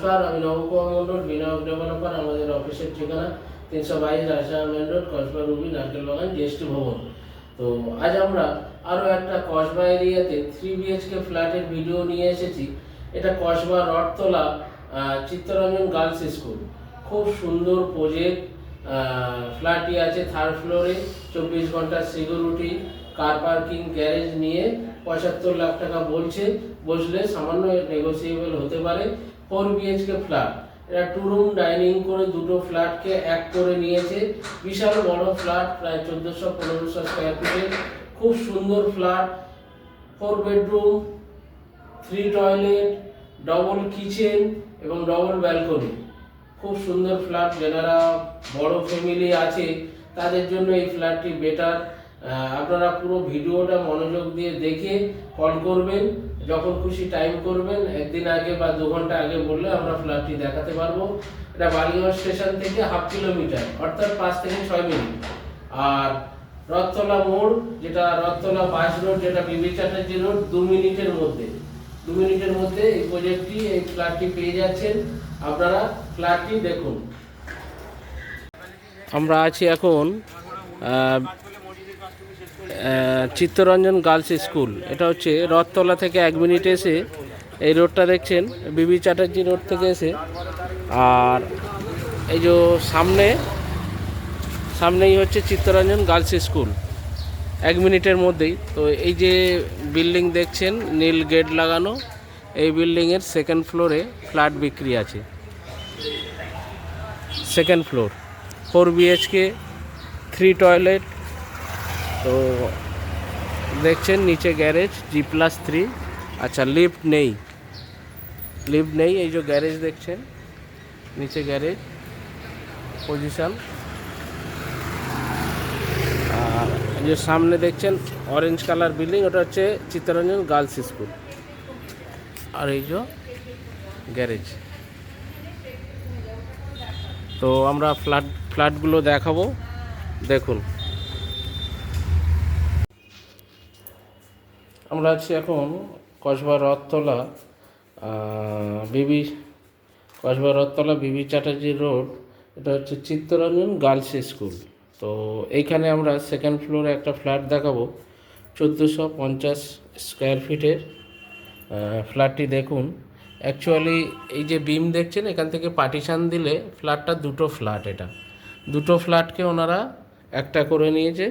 নমস্কার আমি নবকুমার মন্ডল বিনায়ক ডেভেলপার আমাদের অফিসের ঠিকানা তিনশো বাইশ Rajshahi main road Kasba Ruby Narkel Bagan GST ভবন। তো আজ আমরা আরও একটা কসবা এরিয়াতে থ্রি বিএইচকে ফ্ল্যাটের ভিডিও নিয়ে এসেছি। এটা কসবা রথতলা আহ, চিত্তরঞ্জন গার্লস স্কুল খুব সুন্দর প্রজেক্ট ফ্ল্যাটটি আছে থার্ড ফ্লোরে চব্বিশ ঘণ্টার সিকিউরিটি কার পার্কিং গ্যারেজ নিয়ে পঁচাত্তর লাখ টাকা বলছে। বসলে সামান্য নেগোসিয়েবল হতে পারে। ফোর বিএইচকে ফ্ল্যাট এটা টু রুম ডাইনিং করে দুটো ফ্ল্যাটকে এক করে নিয়েছে। বিশাল বড় ফ্ল্যাট প্রায় চোদ্দোশো পনেরোশো স্কোয়ার ফিটের খুব সুন্দর flat four bedroom three toilet double kitchen এবং ডবল ব্যালকনি খুব সুন্দর ফ্ল্যাট যারা বড় ফ্যামিলি আছে, তাদের জন্য এই ফ্ল্যাটটি বেটার আপনারা পুরো ভিডিওটা মনোযোগ দিয়ে দেখে কল করবেন। যখন খুশি টাইম করবেন, একদিন আগে বা দু ঘণ্টা আগে বললে আমরা ফ্ল্যাটটি দেখাতে পারব। এটা বালিগঞ্জ স্টেশন থেকে হাফ কিলোমিটার অর্থাৎ পাঁচ থেকে ছয় মিনিট আর রথতলা মোড়, যেটা রথতলা বাস রোড যেটা বিবি চ্যাটার্জি রোড দু মিনিটের মধ্যে। দু মিনিটের মধ্যে এই প্রজেক্টটি এই ফ্ল্যাটটি পেয়ে যাচ্ছেন। আপনারা ফ্ল্যাটটি দেখুন। আমরা আছি এখন চিত্তরঞ্জন গার্লস স্কুল। এটা হচ্ছে রথতলা থেকে এক মিনিট এসে এই রোডটা দেখছেন, বিবি চ্যাটার্জি রোড থেকে এসে। আর এই যে সামনে, সামনেই হচ্ছে চিত্তরঞ্জন গার্লস স্কুল, এক মিনিটের মধ্যেই। তো এই যে বিল্ডিং দেখছেন, নীল গেট লাগানো, এই বিল্ডিংয়ের সেকেন্ড ফ্লোরে ফ্ল্যাট বিক্রি আছে। Second floor four BHK three toilet তো দেখছেন নিচে গ্যারেজ জি প্লাস থ্রি আচ্ছা লিফট নেই। লিফট নেই, এই যে গ্যারেজ দেখছেন। নিচে গ্যারেজ। পজিশন আর এই যে সামনে দেখছেন অরেঞ্জ কালার বিল্ডিং ওটা হচ্ছে চিত্তরঞ্জন গার্লস স্কুল আর এই যে গ্যারেজ। তো আমরা ফ্ল্যাট ফ্ল্যাটগুলো দেখাবো। দেখুন। আমরা আছি এখন কসবা রথতলা বিবি কসবা রথতলা বিবি চ্যাটার্জি রোড, এটা হচ্ছে চিত্তরঞ্জন গার্লস স্কুল। তো এইখানে আমরা সেকেন্ড ফ্লোরে একটা ফ্ল্যাট দেখাবো, চোদ্দোশো পঞ্চাশ স্কোয়ার ফিটের ফ্ল্যাটটি দেখুন। অ্যাকচুয়ালি এই যে বিম দেখছেন, এখান থেকে পার্টিশান দিলে ফ্ল্যাটটা দুটো ফ্ল্যাট এটা। দুটো ফ্ল্যাটকে ওনারা একটা করে নিয়েছে।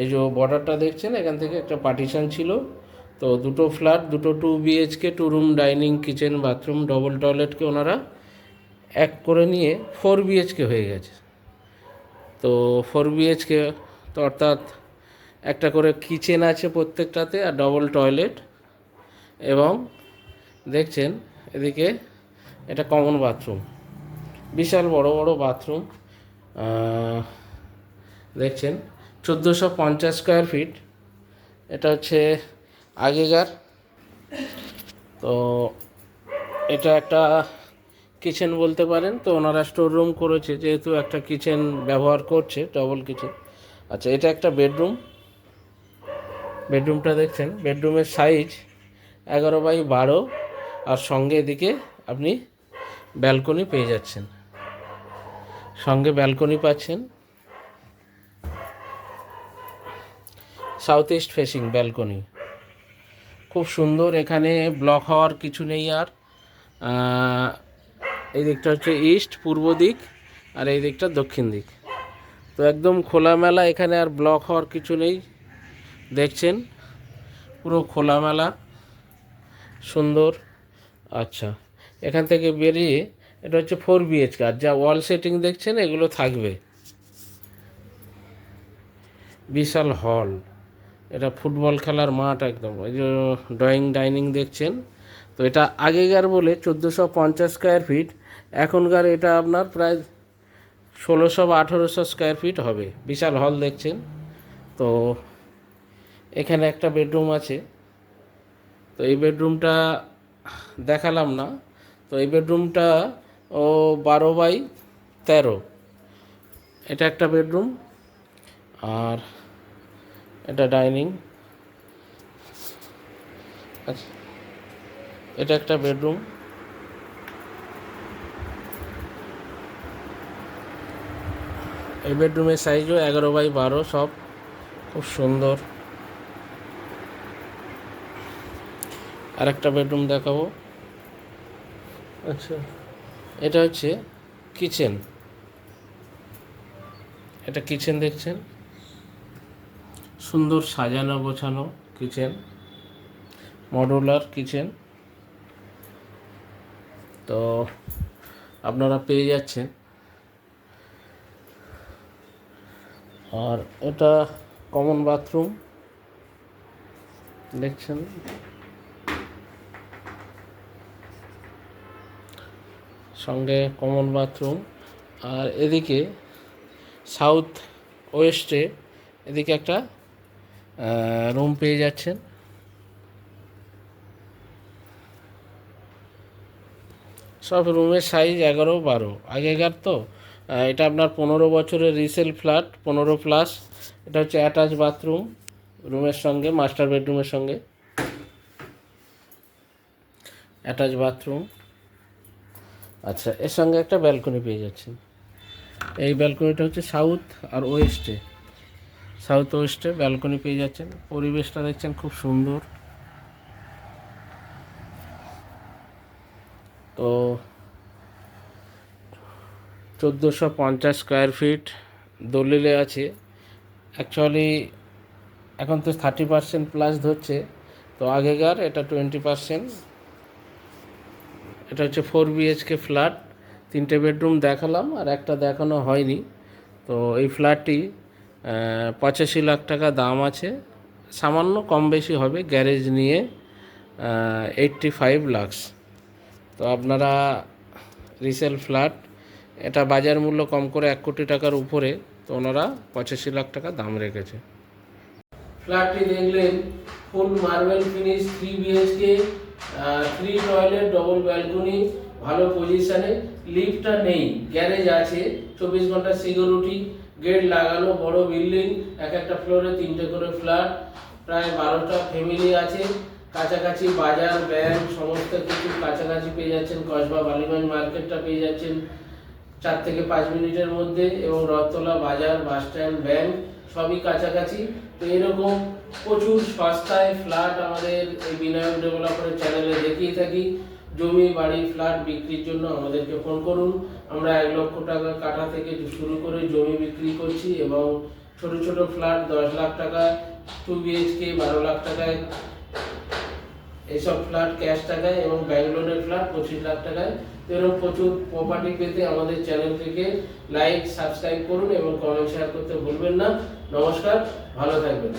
এই যে বর্ডারটা দেখছেন, এখান থেকে একটা পার্টিশান ছিল। তো দুটো ফ্ল্যাট, দুটো two BHK two room dining kitchen bathroom double টয়লেটকে ওনারা এক করে নিয়ে ফোর বিএইচকে হয়ে গেছে। তো ফোর বিএইচকে তো অর্থাৎ একটা করে কিচেন আছে প্রত্যেকটাতে আর ডবল টয়লেট এবং দেখছেন এদিকে এটা কমন বাথরুম বিশাল বড় বড় বাথরুম দেখছেন চোদ্দোশো পঞ্চাশ স্কোয়ার ফিট এটা হচ্ছে আগেকার। তো এটা একটা কিচেন বলতে পারেন। তো ওনারা স্টোর রুম করেছে, যেহেতু একটা কিচেন ব্যবহার করছে ডবল কিচেন আচ্ছা এটা একটা বেডরুম বেডরুমটা দেখছেন বেডরুমের সাইজ এগারো বাই বারো। আর সঙ্গে এদিকে আপনি ব্যালকনি পেয়ে যাচ্ছেন। সঙ্গে ব্যালকনি পাচ্ছেন। সাউথ ইস্ট ফেসিং ব্যালকনি খুব সুন্দর, এখানে ব্লক হওয়ার কিছু নেই আর। এই দিকটা হচ্ছে ইস্ট, পূর্ব দিক, আর এই দিকটা দক্ষিণ দিক। তো একদম খোলামেলা, এখানে আর ব্লক হওয়ার কিছু নেই। দেখছেন? পুরো খোলামেলা, সুন্দর। আচ্ছা এখান থেকে বেরিয়ে, এটা হচ্ছে ফোর বিএইচকে আর যা ওয়াল সেটিং দেখছেন, এগুলো থাকবে। বিশাল হল এটা ফুটবল খেলার মাঠ একদম। ওই যে ড্রয়িং ডাইনিং দেখছেন? তো এটা আগেকার বলে চোদ্দোশো পঞ্চাশ স্কোয়ার ফিট এখনকার এটা আপনার প্রায় ষোলোশো বা আঠেরোশো স্কোয়ার ফিট হবে। বিশাল হল দেখছেন? তো এখানে একটা বেডরুম আছে। তো এই বেডরুমটা দেখালাম না। তো এই বেডরুমটা ও বারো বাই তেরো। এটা একটা বেডরুম আর এটা ডাইনিং। আচ্ছা। এটা একটা বেডরুম। এই বেডরুমের সাইজও এগারো বাই বারো সব। খুব সুন্দর। আর একটা বেডরুম দেখাবো। আচ্ছা। এটা হচ্ছে কিচেন। এটা কিচেন দেখছেন? সুন্দর সাজানো গোছানো কিচেন, মডুলার কিচেন। তো আপনারা পেয়ে যাচ্ছেন। আর এটা কমন বাথরুম দেখছেন? সঙ্গে কমন বাথরুম আর এদিকে সাউথ ওয়েস্টে এদিকে একটা রুম পেয়ে যাচ্ছেন। সব রুমের সাইজ এগারো বারো। আগেকার তো এটা আপনার পনেরো বছরের রিসেল ফ্ল্যাট পনেরো প্লাস এটা হচ্ছে অ্যাটাচ বাথরুম রুমের সঙ্গে মাস্টার বেডরুমের সঙ্গে। অ্যাটাচ বাথরুম আচ্ছা এর সঙ্গে একটা ব্যালকনি পেয়ে যাচ্ছেন। এই ব্যালকনিটা হচ্ছে সাউথ আর ওয়েস্টে সাউথ ওয়েস্টে ব্যালকনি পেয়ে যাচ্ছেন। পরিবেশটা দেখছেন খুব সুন্দর। তো চোদ্দোশো পঞ্চাশ স্কোয়ার ফিট দলিলে আছে। অ্যাকচুয়ালি এখন তো থার্টি পার্সেন্ট প্লাস ধরছে। তো আগেকার এটা টোয়েন্টি পার্সেন্ট এটা হচ্ছে ফোর বিএইচকে ফ্ল্যাট তিনটে বেডরুম দেখালাম আর একটা দেখানো হয়নি। তো এই ফ্ল্যাটটি পঁচাশি লাখ টাকা দাম আছে। সামান্য কম বেশি হবে গ্যারেজ নিয়ে এইটটি ফাইভ লাখস তো আপনারা রিসেল ফ্ল্যাট এটা বাজার মূল্য কম করে এক কোটি টাকার উপরে, তো ওনারা পঁচাশি লাখ টাকা দাম রেখেছে। ফ্ল্যাটটি দেখলেন full marble finish three BHK three toilet double balcony ভালো পজিশনে লিফটটা নেই গ্যারেজ আছে, চব্বিশ ঘণ্টা সিকিউরিটি গেট লাগানো, বড় বিল্ডিং এক একটা ফ্লোরে তিনটে করে ফ্ল্যাট, প্রায় বারোটা ফ্যামিলি আছে। কাছাকাছি বাজার, ব্যাংক, সমস্ত কিছু কাছাকাছি পেয়ে যাচ্ছেন। কসবা বালিগঞ্জ মার্কেটটা পেয়ে যাচ্ছেন চার থেকে পাঁচ মিনিটের মধ্যে এবং রথতলা বাজার, বাস স্ট্যান্ড, ব্যাংক সবই কাছাকাছি। তো এরকম প্রচুর সস্তায় ফ্ল্যাট আমাদের এই বিনায়ক ডেভেলপারের চ্যানেলে দেখিয়ে থাকি। জমি, বাড়ি, ফ্ল্যাট বিক্রির জন্য আমাদেরকে ফোন করুন। আমরা এক লক্ষ টাকা কাটা থেকে শুরু করে জমি বিক্রি করছি এবং ছোট ছোট ফ্ল্যাট দশ লাখ টাকা টু বিএইচকে বারো লাখ টাকায় এইসব ফ্ল্যাট ক্যাশ টাকায় এবং ব্যাঙ্গালোরের ফ্ল্যাট পঁচিশ লাখ টাকায়। এরকম প্রচুর প্রপার্টি পেতে আমাদের চ্যানেলটিকে লাইক সাবস্ক্রাইব করুন এবং কমেন্ট শেয়ার করতে ভুলবেন না। নমস্কার, ভালো থাকবেন।